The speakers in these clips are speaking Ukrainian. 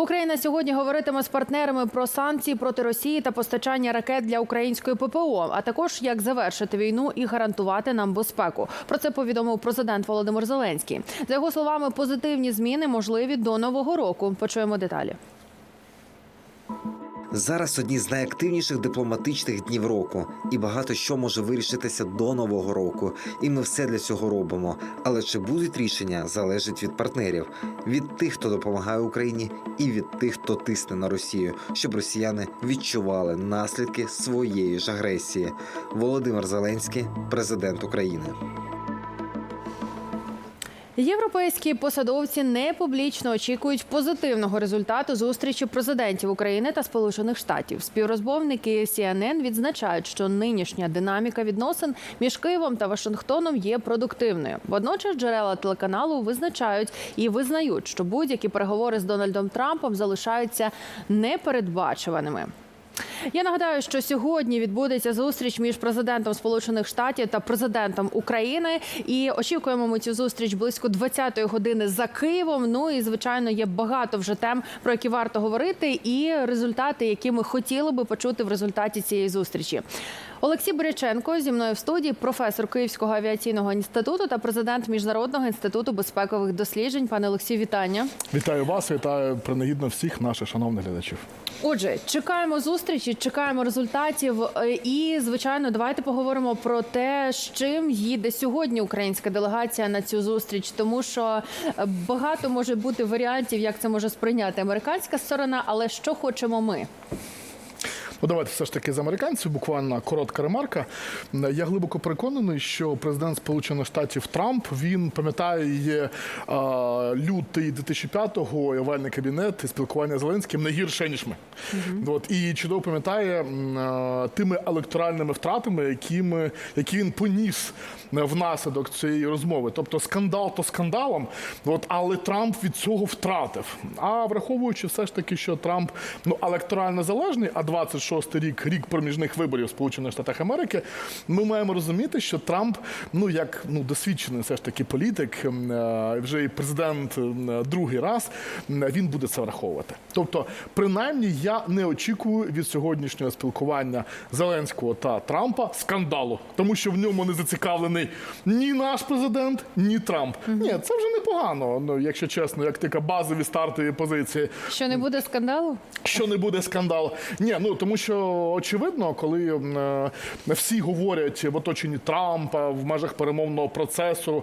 Україна сьогодні говоритиме з партнерами про санкції проти Росії та постачання ракет для української ППО, а також як завершити війну і гарантувати нам безпеку. Про це повідомив президент Володимир Зеленський. За його словами, позитивні зміни можливі до нового року. Почуємо деталі. Зараз одні з найактивніших дипломатичних днів року, і багато що може вирішитися до нового року. І ми все для цього робимо. Але чи будуть рішення залежить від партнерів, від тих, хто допомагає Україні, і від тих, хто тисне на Росію, щоб росіяни відчували наслідки своєї ж агресії. Володимир Зеленський, президент України. Європейські посадовці не публічно очікують позитивного результату зустрічі президентів України та Сполучених Штатів. Співрозмовники CNN відзначають, що нинішня динаміка відносин між Києвом та Вашингтоном є продуктивною. Водночас джерела телеканалу визначають і визнають, що будь-які переговори з Дональдом Трампом залишаються непередбачуваними. Я нагадаю, що сьогодні відбудеться зустріч між президентом Сполучених Штатів та президентом України. І очікуємо ми цю зустріч близько 20-ї години за Києвом. Ну і звичайно є багато вже тем, про які варто говорити, і результати, які ми хотіли би почути в результаті цієї зустрічі. Олексій Боряченко зі мною в студії, професор Київського авіаційного інституту та президент Міжнародного інституту безпекових досліджень. Пане Олексію, вітання. Вітаю вас, вітаю принагідно всіх наших шановних глядачів. Отже, чекаємо зустрічі, чекаємо результатів. Е, І звичайно, давайте поговоримо про те, з чим їде сьогодні українська делегація на цю зустріч, тому що е, багато може бути варіантів, як це може сприйняти американська сторона, але що хочемо ми. Ну, давайте все ж таки з американців. Буквально коротка ремарка. Я глибоко переконаний, що президент Сполучених Штатів Трамп він пам'ятає лютий 2005-го і овальний кабінет і спілкування з Зеленським не гірше ніж ми. От і чудово пам'ятає тими електоральними втратами, які, ми, які він поніс внаслідок цієї розмови. Тобто скандал то скандалом, от, але Трамп від цього втратив. А враховуючи все ж таки, що Трамп ну електорально залежний, а 26 рік рік проміжних виборів в Сполучених Штатах Америки, ми маємо розуміти, що Трамп, ну як ну досвідчений все ж таки політик, е, вже і президент другий раз, він буде це враховувати. Тобто, принаймні, я не очікую від сьогоднішнього спілкування Зеленського та Трампа скандалу, тому що в ньому не зацікавлений ні наш президент, ні Трамп. Ні, це вже непогано. Ну, якщо чесно, як така базові стартові позиції. Що не буде скандалу? Що не буде скандал? Ні, ну тому що очевидно, коли е, всі говорять в оточенні Трампа в межах перемовного процесу,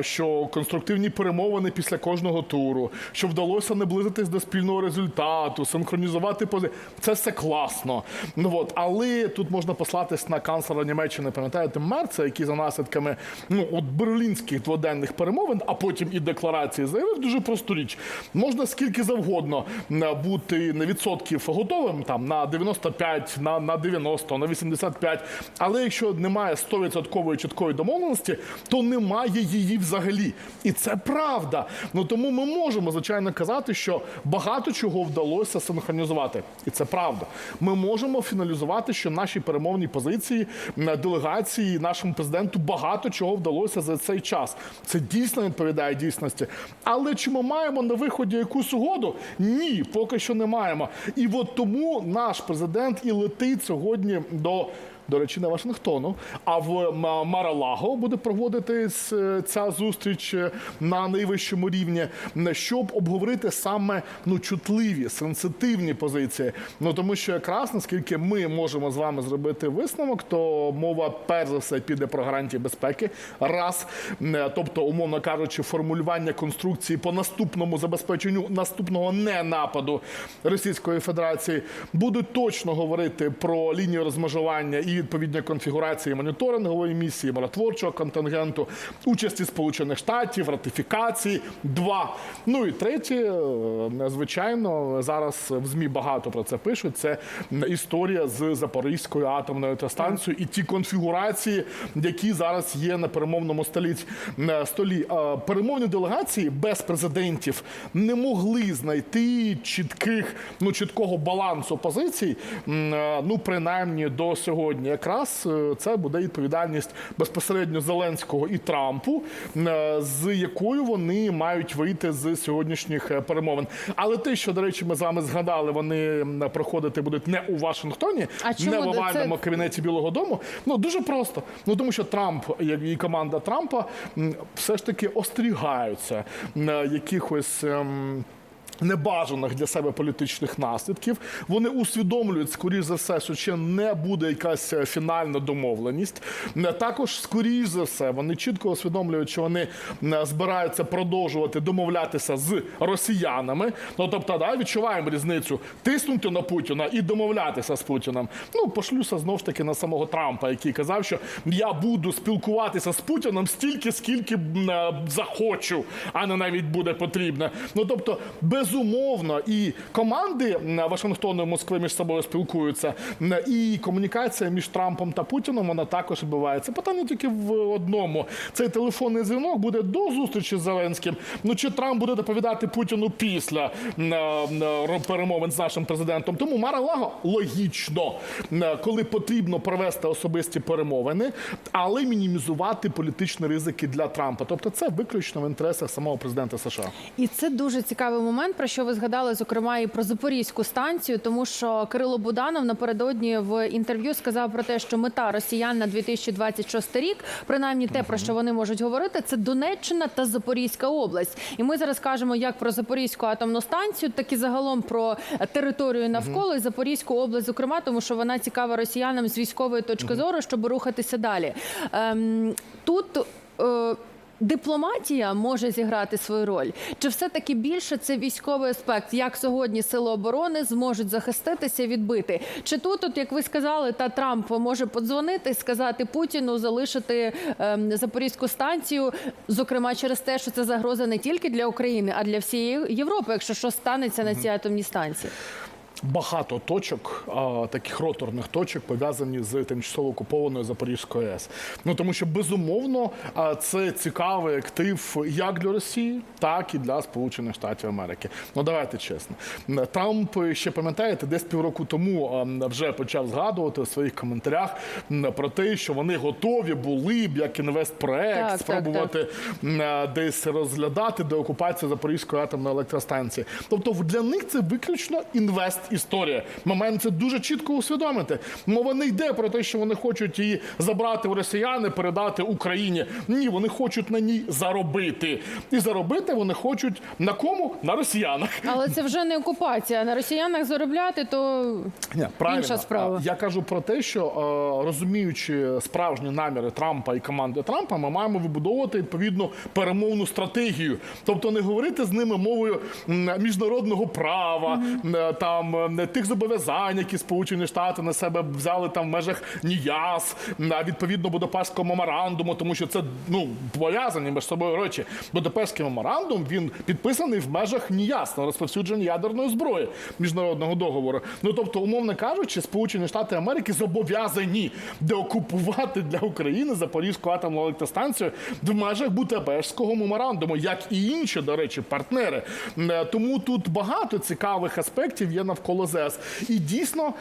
що конструктивні перемовини після кожного туру, що вдалося наблизитись до спільного результату, синхронізувати пози. Це все класно. Ну от, але тут можна послатись на канцлера Німеччини, пам'ятаєте, Мерца, який за наслідками ну от берлінських дводенних перемовин, а потім і декларації заявив дуже просту річ. Можна скільки завгодно бути на відсотків готовим там на 95, на, на 90, на 85. Але якщо немає 100% чіткої домовленості, то немає її взагалі. І це правда. Ну тому ми можемо звичайно казати, що багато чого вдалося синхронізувати, і це правда. Ми можемо фіналізувати, що наші перемовні позиції м, делегації, нашому президенту багато чого вдалося за цей час. Це дійсно відповідає дійсності. Але чи ми маємо на виході якусь угоду? Ні, поки що не маємо. І от тому наш президент і летить сьогодні до. До речі, не Вашингтону, а в Маралаго буде проводитись е, ця зустріч е, на найвищому рівні, щоб обговорити саме ну чутливі, сенситивні позиції. Ну тому що якраз наскільки ми можемо з вами зробити висновок, то мова перш за все піде про гарантії безпеки. Раз, тобто, умовно кажучи, формулювання конструкції по наступному забезпеченню наступного не нападу Російської Федерації будуть точно говорити про лінію розмежування і відповідні конфігурації моніторингової місії, миротворчого контингенту, участі Сполучених Штатів, ратифікації. Два. Ну і третє, е, звичайно, зараз в ЗМІ багато про це пишуть. Це історія з Запорізькою атомною електростанцією і ті конфігурації, які зараз є на перемовному столі. е, столі. Е, Перемовні делегації без президентів не могли знайти чітких, ну чіткого балансу позицій, ну принаймні до сьогодні. Перемовини. Якраз е, це буде відповідальність безпосередньо Зеленського і Трампу, е, з якою вони мають вийти з сьогоднішніх е, перемовин. Але те, що до речі, ми з вами згадали, вони проходити будуть не у Вашингтоні, А чому? не в Це- кабінеті Білого Дому. Ну дуже просто. Ну тому що Трамп як і команда Трампа все ж таки остерігаються якихось. Небажаних для себе політичних наслідків вони усвідомлюють, скоріш за все, що ще не буде якась е, фінальна домовленість. Е, Також, скоріш за все, вони чітко усвідомлюють, що вони е, збираються продовжувати домовлятися з росіянами. Ну тобто, да, відчуваємо різницю тиснути на Путіна і домовлятися з Путіним. Ну пошлюся знов ж таки на самого Трампа, який казав, що я буду спілкуватися з Путіним стільки, скільки захочу, а не навіть буде потрібно. Ну тобто, безумовно, і команди Вашингтону і Москви між собою спілкуються, і комунікація між Трампом та Путіном вона також відбувається. Питання тільки в одному: цей телефонний дзвінок буде до зустрічі з Зеленським. Ну чи Трамп буде доповідати Путіну після м, м, перемовин з нашим президентом? Тому Мара-Лаго логічно, коли потрібно провести особисті перемовини, але мінімізувати політичні ризики для Трампа. Тобто, це виключно в інтересах самого президента США. І це дуже цікавий момент, про що ви згадали, зокрема, і про запорізьку станцію, тому що Кирило Буданов напередодні в інтерв'ю сказав про те, що мета росіян на 2026 рік, принаймні те, про що вони можуть говорити, це Донеччина та Запорізька область. І ми зараз кажемо як про Запорізьку атомну станцію, так і загалом про територію навколо і Запорізьку область, зокрема, тому що вона цікава росіянам з військової точки зору, щоб рухатися далі. Ем, тут е, Дипломатія може зіграти свою роль, чи все таки більше це військовий аспект? Як сьогодні сили оборони зможуть захиститися, відбити? Чи тут, от як ви сказали, та Трамп може подзвонити і сказати Путіну залишити ем, запорізьку станцію, зокрема через те, що це загроза не тільки для України, а для всієї Європи, якщо що станеться на цій атомній станції? Багато точок, а, таких роторних точок, пов'язані з тимчасово окупованою Запорізькою АЕС. Ну тому що безумовно а, це цікавий актив як для Росії, так і для Сполучених Штатів Америки. Ну давайте чесно. Трамп ще пам'ятаєте, десь півроку тому а, вже почав згадувати у своїх коментарях про те, що вони готові були б як інвестпроект Так, так, спробувати м, а, десь розглядати деокупацію Запорізької атомної електростанції. Тобто для них це виключно інвест історія. Ми маємо це дуже чітко усвідомити. Мова не йде про те, що вони хочуть її забрати у росіяни, передати Україні. Ні, вони хочуть на ній заробити. І заробити вони хочуть на кому? На росіянах. Але це вже не окупація. На росіянах заробляти то Ні, правильно. Інша справа. Я кажу про те, що е, розуміючи справжні наміри Трампа і команди Трампа, ми маємо вибудовувати відповідну перемовну стратегію. Тобто не говорити з ними мовою міжнародного права, м, там м, тих зобов'язань, які Сполучені Штати на себе взяли там в межах НІЯС, відповідно Будапештського меморандуму, тому що це ну пов'язані між собою речі. Будапештський меморандум він підписаний в межах НІЯС на розповсюдження ядерної зброї міжнародного договору. Ну тобто, умовно кажучи, Сполучені Штати Америки зобов'язані деокупувати для України Запорізьку атомну електростанцію в межах Будапештського меморандуму, як і інші, до речі, партнери. Е, Тому тут багато цікавих аспектів є навколо ЗЕС. І дійсно,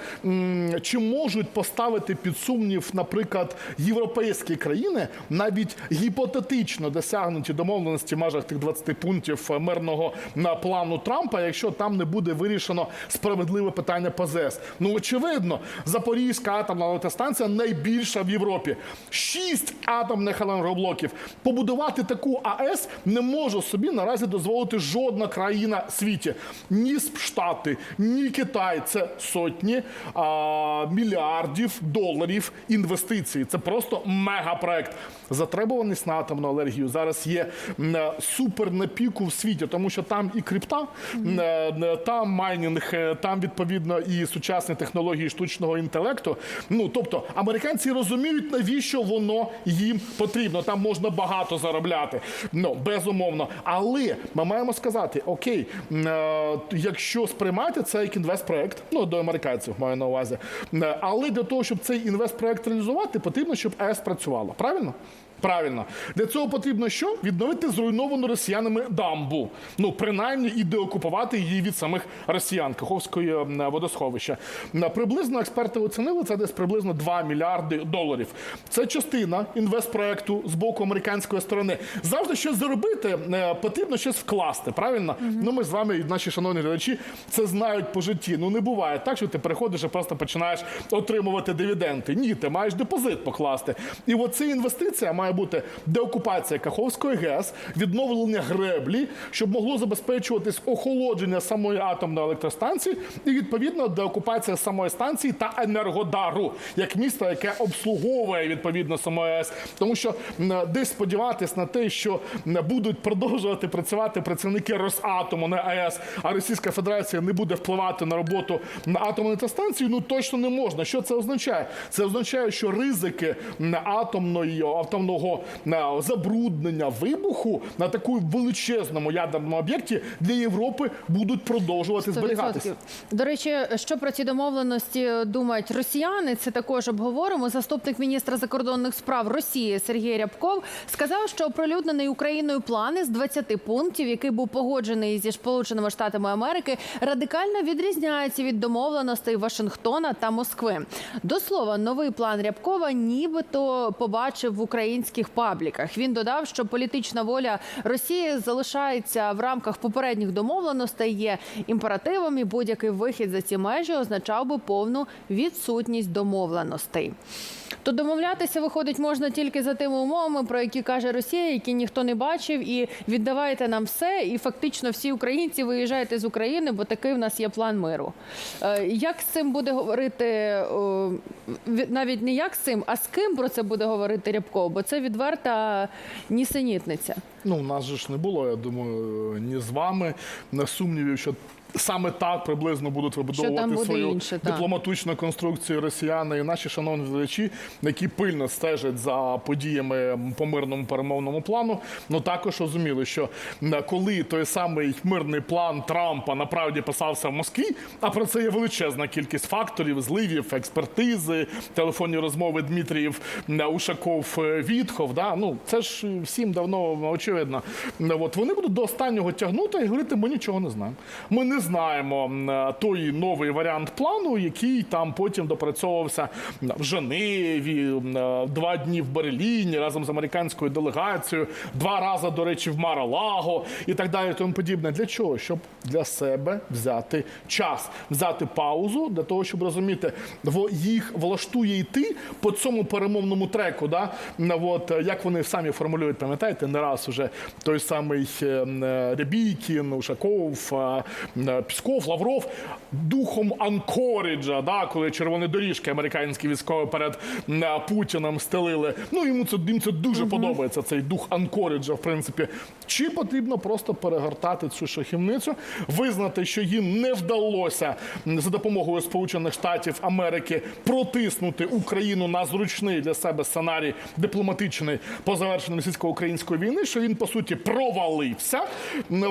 чи можуть поставити під сумнів, наприклад, європейські країни навіть гіпотетично досягнуті домовленості в межах тих 20 пунктів е, мирного плану Трампа, якщо там не буде вирішено справедливе питання по ЗЕС. Ну очевидно, Запорізька атомна електростанція найбільша в Європі. Шість атомних енергоблоків. Побудувати таку АЕС не може собі наразі дозволити жодна країна світі. Ні Штати, ні Китай. Це сотні а, мільярдів доларів інвестицій. Це просто мегапроект. Затребуваність на атомну енергію зараз є е, супер на піку в світі, тому що там і крипта, м, е, там майнінг, е, там відповідно і сучасні технології штучного інтелекту. Ну тобто американці розуміють, навіщо воно їм потрібно. Там можна багато заробляти. Ну безумовно. Але ми маємо сказати: окей, е, якщо сприймати це як інвестпроект, ну до американців маю на увазі. Е, Але для того, щоб цей інвестпроект реалізувати, потрібно, щоб ЕС працювала. Правильно? Правильно. Для цього потрібно що? Відновити зруйновану росіянами дамбу. Ну, принаймні, і деокупувати її від самих росіян, Каховської водосховища. На Приблизно експерти оцінили це десь приблизно 2 мільярди доларів. Це частина інвестпроекту з боку американської сторони. Завжди щось заробити, е, потрібно щось вкласти. Правильно? Ну ми з вами, і наші шановні глядачі, це знають по житті. Ну не буває так, що ти приходиш і просто починаєш отримувати дивіденди. Ні, ти маєш депозит покласти. І от ця інвестиція має бути деокупація Каховської ГЕС, відновлення греблі, щоб могло забезпечуватись охолодження самої атомної електростанції, і відповідно деокупація самої станції та енергодару як міста, яке обслуговує відповідно самої АЕС. Тому що десь сподіватись на те, що будуть продовжувати працювати працівники Росатому на АЕС, а Російська Федерація не буде впливати на роботу атомної електростанції, ну точно не можна. Що це означає? Це означає, що ризики атомної атомного м, забруднення вибуху на такому величезному ядерному об'єкті для Європи будуть продовжувати зберігатися. 100%. До речі, що про ці домовленості думають росіяни, це також обговоримо. Заступник міністра закордонних справ Росії Сергій Рябков сказав, що оприлюднений Україною план із 20 пунктів, який був погоджений зі Сполученими Штатами Америки, радикально відрізняється від домовленостей Вашингтона та Москви. До слова, новий план Рябкова нібито побачив в українських пабліках. Він додав, що політична воля Росії залишається в рамках попередніх домовленостей, є імперативом, і будь-який вихід за ці межі означав би повну відсутність домовленостей. То домовлятися виходить можна тільки за тими умовами, про які каже Росія, які ніхто не бачив, і віддавайте нам все. І фактично всі українці виїжджаєте з України, бо такий в нас є план миру. Е, Як з цим буде говорити о, навіть не як з цим, а з ким про це буде говорити Рябков? Бо це відверта нісенітниця. Ну, у нас же ж не було, я думаю, ні з вами не сумнівів, що. Саме так приблизно будуть вибудовувати свою інше, так. дипломатичну конструкцію росіяни і наші шановні глядачі, які пильно стежать за подіями по мирному перемовному плану. Ну також розуміли, що коли той самий мирний план Трампа направді писався в Москві, а про це є величезна кількість факторів, зливів, експертизи, телефонні розмови Дмитрієв, м, Ушаков, е, Вітхов. Да? Ну це ж всім давно очевидно. От вони будуть до останнього тягнути і говорити, ми нічого не знаємо. Ми не знаємо е, той новий варіант плану, який там потім допрацьовувався в Женеві, е, два дні в Берліні разом з американською делегацією, два рази, до речі, в Мара-Лаго і так далі. Тому подібне. Для чого? Щоб для себе взяти час, взяти паузу для того, щоб розуміти, їх влаштує йти по цьому перемовному треку. Да? От, е, як вони самі формулюють, пам'ятаєте, не раз уже той самий Рябікін, Ушаков, Пісков, Лавров духом Анкоріджа, да, коли червоні доріжки американські військові перед е, стелили. Ну йому це їм це дуже подобається. Цей дух Анкоріджа, в принципі. Чи потрібно просто перегортати цю шахівницю, визнати, що їм не вдалося за допомогою Сполучених Штатів Америки протиснути Україну на зручний для себе сценарій дипломатичний по завершенню російсько-української війни, що він по суті провалився.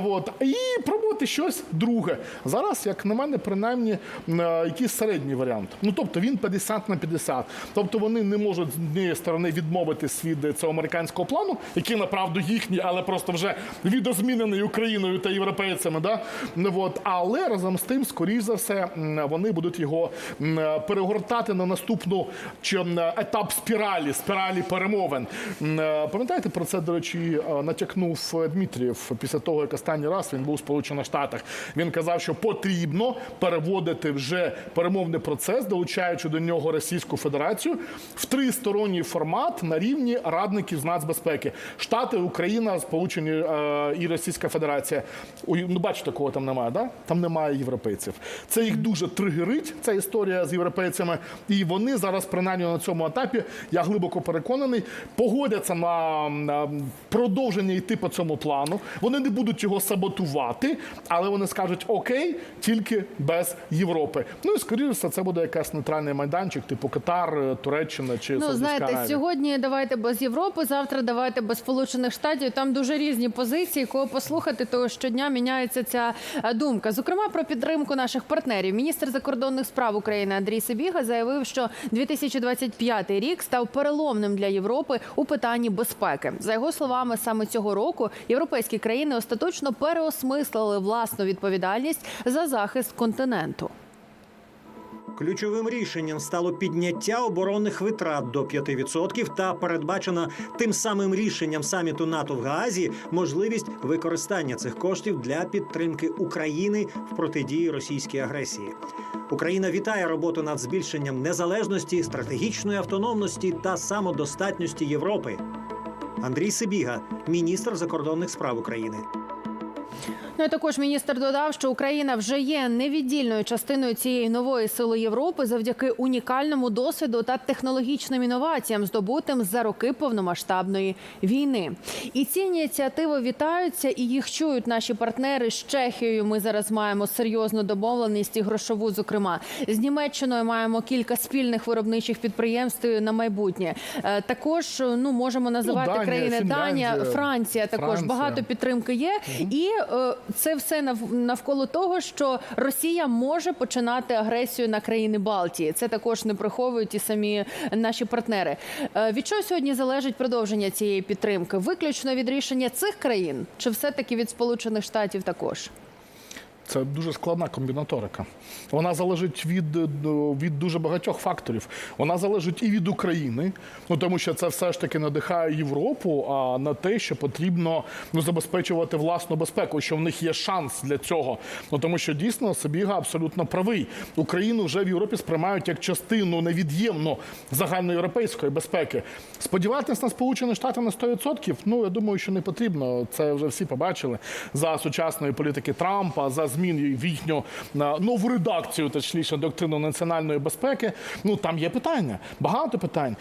От, і пробувати щось друге. Зараз, як на мене, принаймні е, якийсь середній варіант. Ну тобто він 50 на 50. Тобто вони не можуть з однієї сторони відмовитись від е, цього американського плану, який направду їхній, але просто вже відозмінений Україною та європейцями. Да? Ну, От. Але разом з тим, скоріш за все, вони будуть його е, перегортати на наступну чи м, етап спіралі, спіралі перемовин. Е, Пам'ятаєте, про це, до речі, е, натякнув е, Дмитрієв після того, як останній раз він був у Сполучених Штатах. Він казав, що потрібно переводити вже перемовний процес, долучаючи до нього Російську Федерацію в тристоронній формат на рівні радників з нацбезпеки. Штати, Україна, Сполучені е, і Російська Федерація. Ой, Ну, бачите, кого там немає, да? Там немає європейців. Це їх дуже тригерить, ця історія з європейцями. І вони зараз, принаймні на цьому етапі, я глибоко переконаний, погодяться на, на продовження йти по цьому плану. Вони не будуть його саботувати, але вони скажуть: скажуть окей, тільки без Європи. Ну і скоріше це буде якийсь нейтральний майданчик, типу Катар, е, Туреччина чи Ну, знаєте, Аравія. сьогодні давайте без Європи, завтра давайте без Сполучених Штатів. Там дуже різні позиції. Кого послухати, то щодня міняється ця е, думка. Зокрема, про підтримку наших партнерів. Міністр закордонних справ України Андрій Сибіга заявив, що 2025 рік став переломним для Європи у питанні безпеки. За його словами, саме цього року європейські країни остаточно переосмислили власну відповідальність за захист континенту. Ключовим рішенням стало підняття оборонних витрат до 5% та передбачена тим самим рішенням саміту НАТО в Гаазі можливість використання цих коштів для підтримки України в протидії російській агресії. Україна вітає роботу над збільшенням незалежності, стратегічної автономності та самодостатності Європи. Андрій Сибіга, міністр закордонних справ України. Ну і також міністр додав, що Україна вже є невіддільною частиною цієї нової сили Європи завдяки унікальному досвіду та технологічним інноваціям, здобутим за роки повномасштабної війни. І ці ініціативи вітаються, і їх чують наші партнери з Чехією. Ми зараз маємо серйозну домовленість і грошову. Зокрема, з Німеччиною маємо кілька спільних виробничих підприємств на майбутнє. Е, Також ну можемо називати Данія, країни Данія, Франція. Також Франція. багато підтримки є, і е, це все навколо того, що Росія може починати агресію на країни Балтії. Це також не приховують і самі наші партнери. Е, від чого сьогодні залежить продовження цієї підтримки? Виключно від рішення цих країн, чи все таки від Сполучених Штатів також? Це дуже складна комбінаторика. Вона залежить від, е, від дуже багатьох факторів. Вона залежить і від України, ну тому що це все ж таки надихає Європу а на те, що потрібно ну, забезпечувати власну безпеку, що в них є шанс для цього. Ну тому що дійсно Сабіга абсолютно правий. Україну вже в Європі сприймають як частину невід'ємну загальноєвропейської безпеки. Сподіватися на Сполучені Штати на 100%, ну я думаю, що не потрібно. Це вже всі побачили за сучасної політики Трампа, за змін в їхню нову редакцію, точніше, доктрину національної безпеки. Ну там є питання, багато питань.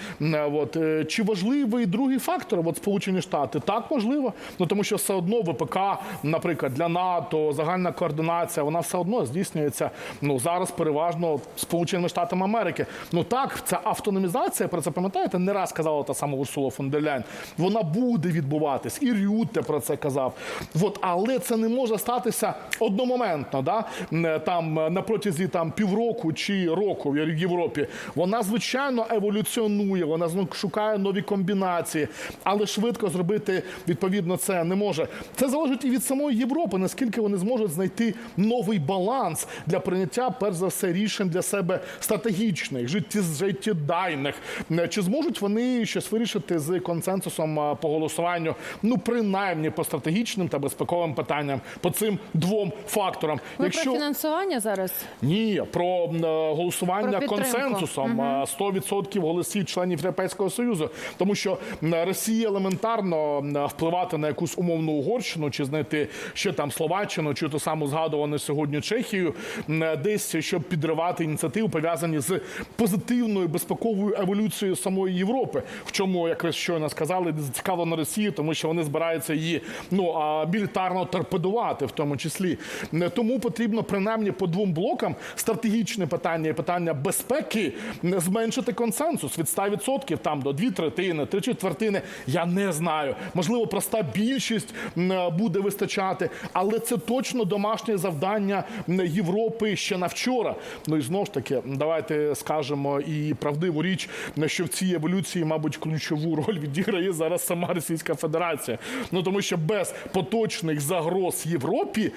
От е, чи важливий другий фактор? От Сполучені Штати так можливо. Ну тому що все одно ВПК, наприклад, для НАТО, загальна координація, вона все одно здійснюється. Ну зараз переважно Сполученими Штатами Америки. Ну так, ця автономізація, про це пам'ятаєте, не раз казала та сама Урсула фон дер Ляйн. Вона буде відбуватись, і Рютте про це казав. От, але це не може статися одномоментно. Да? Там е, на протязі там півроку чи року в Європі. Вона звичайно еволюціонує, вона шукає нові комбінації, але швидко зробити відповідно це не може. Це залежить і від самої Європи, наскільки вони зможуть знайти новий баланс для прийняття, перш за все, рішень для себе стратегічних, життєдайних. Чи зможуть вони щось вирішити з консенсусом е, по голосуванню? Ну, принаймні по стратегічним та безпековим питанням, по цим двом факторам. Ви про фінансування зараз? Ні, про е, голосування Про консенсусом е, 100% голосів членів Європейського союзу, тому що е, Росія елементарно е, впливати на якусь умовну Угорщину чи знайти ще там Словаччину, чи ту саму згадувану сьогодні Чехію, е, десь щоб підривати ініціативи пов'язані з позитивною безпековою еволюцією самої Європи. В чому, як ви щойно сказали, зацікавлено Росію, тому що вони збираються її ну а мілітарно торпедувати, в тому числі. Тому потрібно принаймні по двом блокам стратегічне питання і питання безпеки зменшити консенсус від 100% там до дві третини, три четвертини. Я не знаю. Можливо, проста більшість буде вистачати, але це точно домашнє завдання Європи ще на вчора. Ну і знову ж таки, давайте скажемо і правдиву річ, що в цій еволюції, мабуть, ключову роль відіграє зараз сама Російська Федерація. Ну тому що без поточних загроз Європі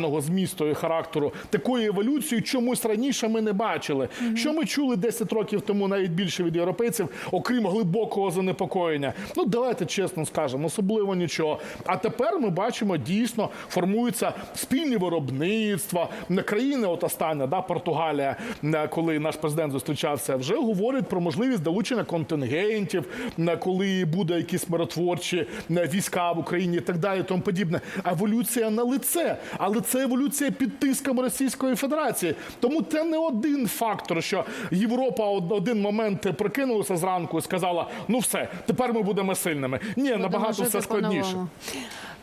мілітарного змісту і характеру такої еволюції чомусь раніше ми не бачили. Що ми чули 10 років тому, навіть більше від європейців, окрім глибокого занепокоєння. Ну давайте чесно скажемо, особливо нічого. А тепер ми бачимо дійсно формуються спільні виробництва. Країни, от остання, да, Португалія, е, коли наш президент зустрічався, вже говорить про можливість долучення контингентів, е, коли буде якісь миротворчі е, війська в Україні і так далі, тому подібне. Еволюція на лице, але це еволюція під тиском Російської Федерації. Тому це не один фактор, що Європа один момент прикинулася зранку і сказала: ну все, тепер ми будемо сильними. Ні, набагато все складніше.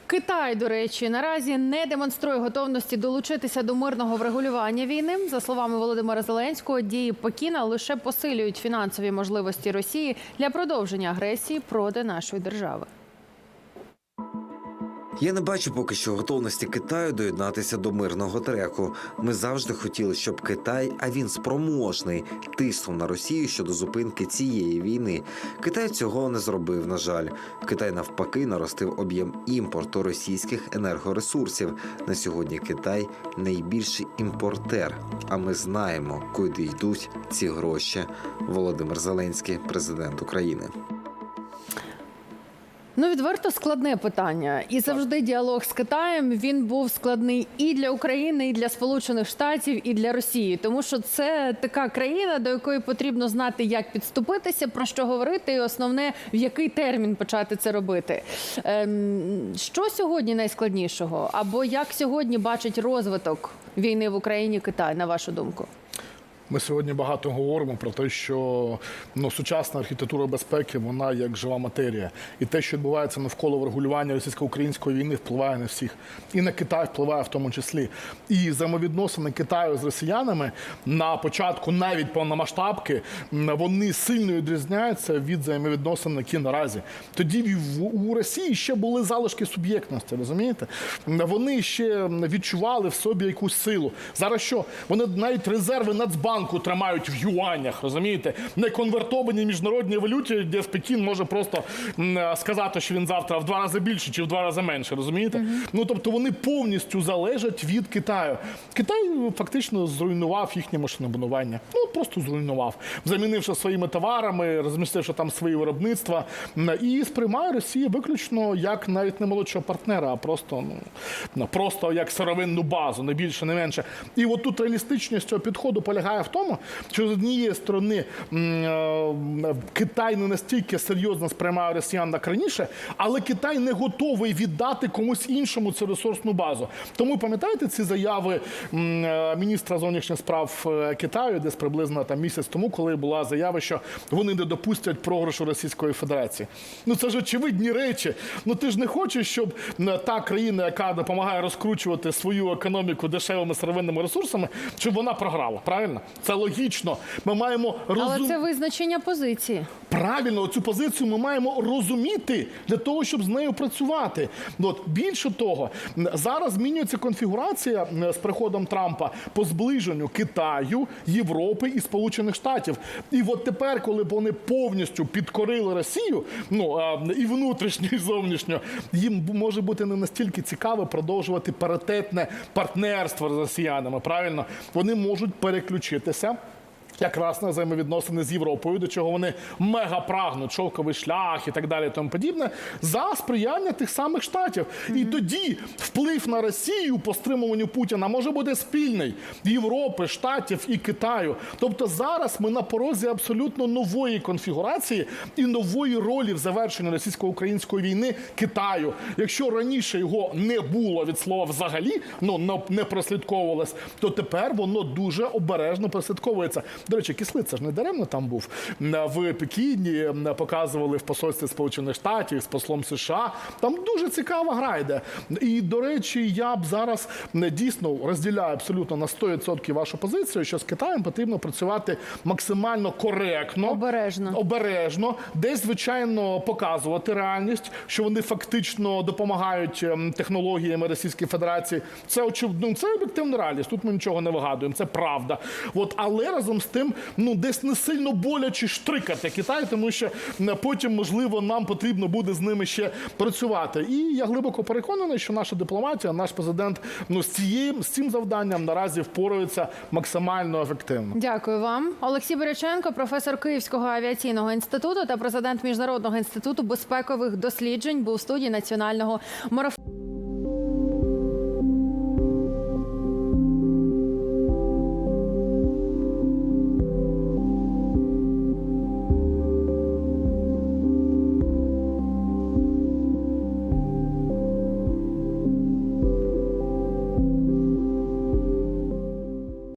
Китай, до речі, наразі не демонструє готовності долучитися до мирного врегулювання війни. За словами Володимира Зеленського, дії Пекіна лише посилюють фінансові можливості Росії для продовження агресії проти нашої держави. Я не бачу поки що готовності Китаю доєднатися до мирного треку. Ми завжди хотіли, щоб Китай, а він спроможний, тиснув на Росію щодо зупинки цієї війни. Китай цього не зробив. На жаль, Китай навпаки наростив об'єм імпорту російських енергоресурсів. На сьогодні Китай найбільший імпортер. А ми знаємо, куди йдуть ці гроші. Володимир Зеленський, президент України. Ну, відверто складне питання. І завжди діалог з Китаєм він був складний і для України, і для Сполучених Штатів, і для Росії, тому що це така країна, до якої потрібно знати, як підступитися, про що говорити, і основне в який термін почати це робити. Ем, що сьогодні найскладнішого? Або як сьогодні бачить розвиток війни в Україні Китай, на вашу думку? Ми сьогодні багато говоримо про те, що ну, сучасна архітектура безпеки вона як жива матерія. І те, що відбувається навколо врегулювання російсько-української війни, впливає на всіх. І на Китай впливає в тому числі. І взаємовідносини Китаю з росіянами на початку навіть повномасштабки вони сильно відрізняються від взаємовідносин, які наразі. Тоді у Росії ще були залишки суб'єктності, розумієте? Вони ще відчували в собі якусь силу. Зараз що? Вони навіть резерви Нацбанку тримають в юанях, розумієте? Не конвертовані міжнародні валюті, де Пекін може просто е, сказати, що він завтра в два рази більше чи в два рази менше, розумієте? Ну тобто вони повністю залежать від Китаю. Китай ну, фактично зруйнував їхнє машинобудування. Ну просто зруйнував, замінивши своїми товарами, розмістивши там свої виробництва. І сприймає Росію виключно як навіть не молодшого партнера, а просто ну, просто як сировинну базу, не більше, не менше. І от тут реалістичність цього підходу полягає в тому, що з однієї сторони е, Китай не настільки серйозно сприймає росіян як раніше, але Китай не готовий віддати комусь іншому цю ресурсну базу. Тому пам'ятаєте ці заяви е, міністра зовнішніх справ е, Китаю, десь приблизно там місяць тому, коли була заява, що вони не допустять програшу Російської Федерації. Ну це ж очевидні речі. Ну ти ж не хочеш, щоб та країна, яка допомагає розкручувати свою економіку дешевими сировинними ресурсами, щоб вона програла. Правильно? Це логічно. Ми маємо Але це визначення позиції. Правильно, цю позицію ми маємо розуміти для того, щоб з нею працювати. От більше того, зараз змінюється конфігурація з приходом Трампа по зближенню Китаю, Європи і Сполучених Штатів. І от тепер, коли вони повністю підкорили Росію, ну і внутрішньо, і зовнішньо, їм може бути не настільки цікаво продовжувати паритетне партнерство з росіянами. Правильно, вони можуть переключитися якраз на взаємовідносини з Європою, до чого вони мега прагнуть, шовковий шлях і так далі, і тому подібне, за сприяння тих самих штатів. І тоді вплив на Росію по стримуванню Путіна може бути спільний Європи, Штатів і Китаю. Тобто зараз ми на порозі абсолютно нової конфігурації і нової ролі в завершенні російсько-української війни Китаю. Якщо раніше його не було від слова взагалі, ну не прослідковувалось, то тепер воно дуже обережно прослідковується. До речі, кислиця ж не даремно там був в Пекіні. Показували в посольстві Сполучених Штатів з послом США. Там дуже цікава гра йде. І до речі, я б зараз м, дійсно розділяю абсолютно на 100% вашу позицію, що з Китаєм потрібно працювати максимально коректно, Обережно. обережно, десь звичайно показувати реальність, що вони фактично допомагають технологіями Російської Федерації. Це очевидно, це об'єктивна реальність. Тут ми нічого не вигадуємо, це правда. От але разом з тим, ну десь не сильно боляче штрикати Китай, тому що потім, можливо, нам потрібно буде з ними ще працювати. І я глибоко переконаний, що наша дипломатія, наш президент, ну з цією з цим завданням наразі впораються максимально ефективно. Дякую вам, Олексій Боряченко, професор Київського авіаційного інституту та президент міжнародного інституту безпекових досліджень, був в студії національного марафону.